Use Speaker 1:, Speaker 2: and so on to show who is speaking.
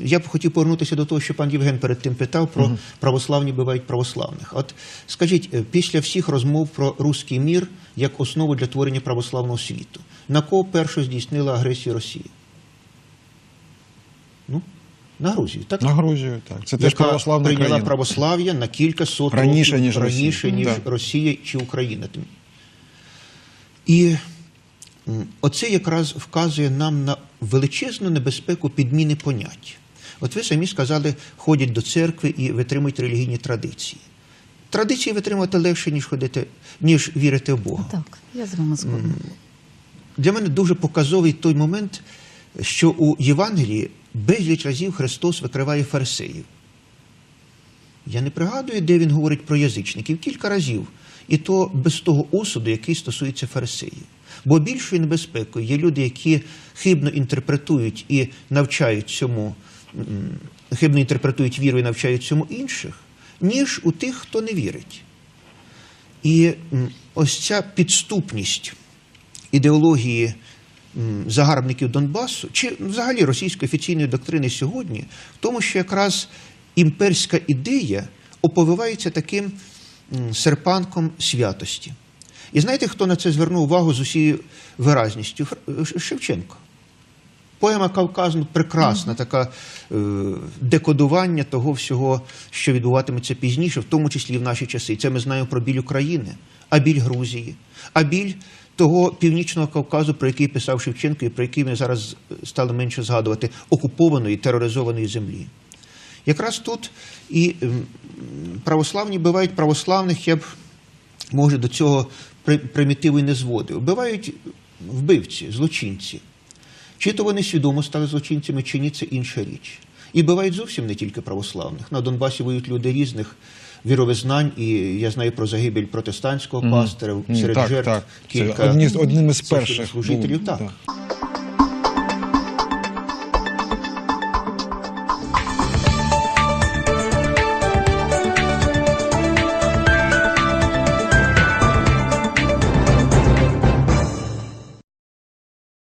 Speaker 1: Я б хотів повернутися до того, що пан Євген перед тим питав про православні бивають православних. От скажіть, е, після всіх розмов про руський мір як основу для творення православного світу, на кого першу здійснила агресію Росії? Ну, на Грузію, так?
Speaker 2: На Грузію, так. Це теж православна
Speaker 1: прийняла
Speaker 2: країна.
Speaker 1: православ'я на кілька сот
Speaker 2: Раніше,
Speaker 1: років
Speaker 2: ніж
Speaker 1: раніше,
Speaker 2: Росія.
Speaker 1: ніж
Speaker 2: Да.
Speaker 1: Росія чи Україна. І оце якраз вказує нам на величезну небезпеку підміни понять. От ви самі сказали, ходять до церкви і витримують релігійні традиції. Традиції витримувати легше, ніж ходити, ніж вірити в Бога.
Speaker 3: Так, я з вами згодна.
Speaker 1: Для мене дуже показовий той момент, що у Євангелії безліч разів Христос викриває фарисеїв. Я не пригадую, де він говорить про язичників кілька разів, і то без того осуду, який стосується фарисеїв. Бо більшою небезпекою є люди, які хибно інтерпретують і навчають цьому, хибно інтерпретують віру і навчають цьому інших, ніж у тих, хто не вірить. І ось ця підступність ідеології загарбників Донбасу, чи взагалі російської офіційної доктрини сьогодні, в тому, що якраз імперська ідея оповивається таким серпанком святості. І знаєте, хто на це звернув увагу з усією виразністю? Шевченко. Поема Кавказ ну, прекрасна, така е, декодування того всього, що відбуватиметься пізніше, в тому числі і в наші часи. Це ми знаємо про біль України, а біль Грузії, а біль того північного Кавказу, про який писав Шевченко, і про який ми зараз стали менше згадувати, окупованої, тероризованої землі. Якраз тут і православні бувають православних, я б може до цього примітиву і не зводив. Бувають вбивці, злочинці. Чи то вони свідомо стали злочинцями, чи ні, це інша річ. І бувають зовсім не тільки православних. На Донбасі воюють люди різних віровизнань, і я знаю про загибель протестантського пастиря серед
Speaker 2: Так,
Speaker 1: жертв
Speaker 2: так. Це
Speaker 1: кілька
Speaker 2: одні з- одним із перших
Speaker 1: служителів.
Speaker 2: був,
Speaker 1: Так.
Speaker 2: так.